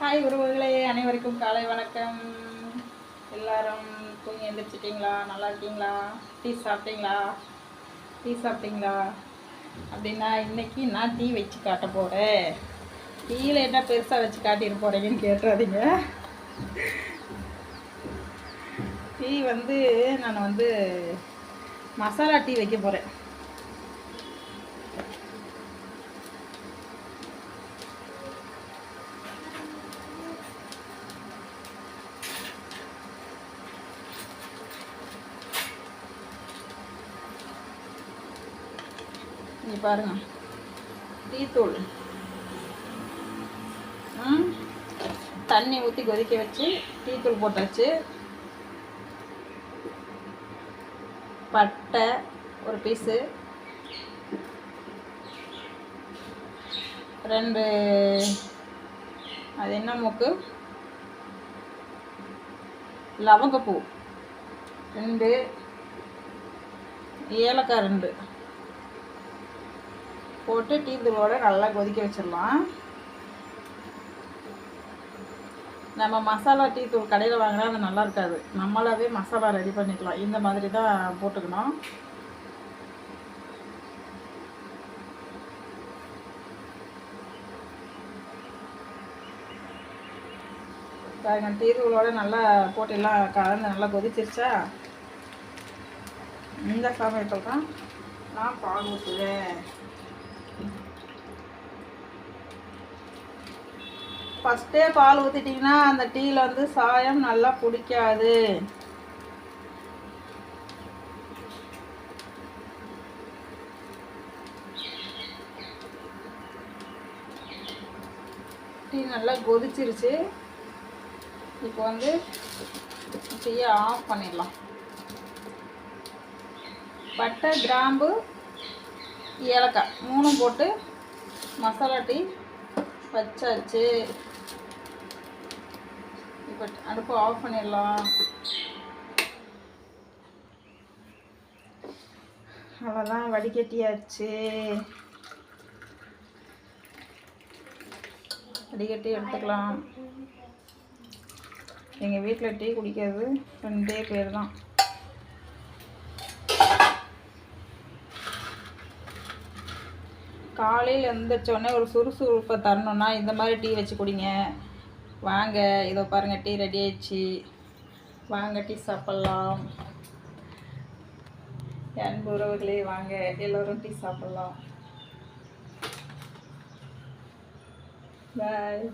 Hi உறவுகளே. அனைவருக்கும் காலை வணக்கம். எல்லாரும் தூங்கி எழுந்திரிச்சிட்டிங்களா நல்லா இருக்கீங்களா? டீ சாப்பிட்டீங்களா? டீ சாப்பிட்டீங்களா? அப்படின்னா இன்னைக்கு நான் டீ வச்சு காட்ட போகிறேன் டீயில் என்ன பெருசாக வச்சு காட்டிட்டு போகிறீங்கன்னு கேட்டுறாதீங்க. டீ வந்து நான் வந்து மசாலா டீ வைக்க போகிறேன் இங்க பாருங்க. டீத்தூள் தண்ணி ஊற்றி கொதிக்க வச்சு டீத்தூள் போட்டாச்சு. பட்டை ஒரு பீஸு. ரெண்டு அது என்ன மூக்கு? லவங்கப்பூ. ரெண்டு ஏலக்காய் ரெண்டு. போட்டு டீ தூளோடு நல்லா கொதிக்க வச்சிடலாம். நம்ம மசாலா டீ தூள் கடையில் வாங்கினா அது நல்லா இருக்காது. நம்மளாவே மசாலா ரெடி பண்ணிக்கலாம். இந்த மாதிரி தான் போட்டுக்கணும். பாருங்க டீ தூளோட நல்லா போட்டிலாம் கலந்து நல்லா கொதிச்சிருச்சா? இந்த சமயத்தில் தான் நான் பால் ஊற்றுவேன் ஃபஸ்ட்டே பால் ஊற்றிட்டிங்கன்னா அந்த டீயில் வந்து சாயம் நல்லா பிடிக்காது. டீ நல்லா கொதிச்சிருச்சு. இப்போ வந்து டீயை ஆஃப் பண்ணிடலாம். பட்டை கிராம்பு ஏலக்காய் மூணும் போட்டு மசாலா டீ வச்சாச்சு. இப்போ அடுப்பு ஆஃப் பண்ணிடலாம். அவ்வளோதான் வடிகட்டியாச்சு. வடிகட்டி எடுத்துக்கலாம். எங்கள் வீட்டில் டீ குடிக்கிறது ரெண்டே பேர் தான். காலையில் எழுந்திரிச்சோடனே ஒரு சுறுசுறுப்பை தரணுன்னா இந்த மாதிரி டீ வச்சு குடிங்க. வாங்க இதோ பாருங்கள் டீ ரெடி ஆயிடுச்சு. வாங்க டீ சாப்பிட்லாம். அன்பு உறவுகளே வாங்க எல்லோரும் டீ சாப்பிட்லாம். பாய்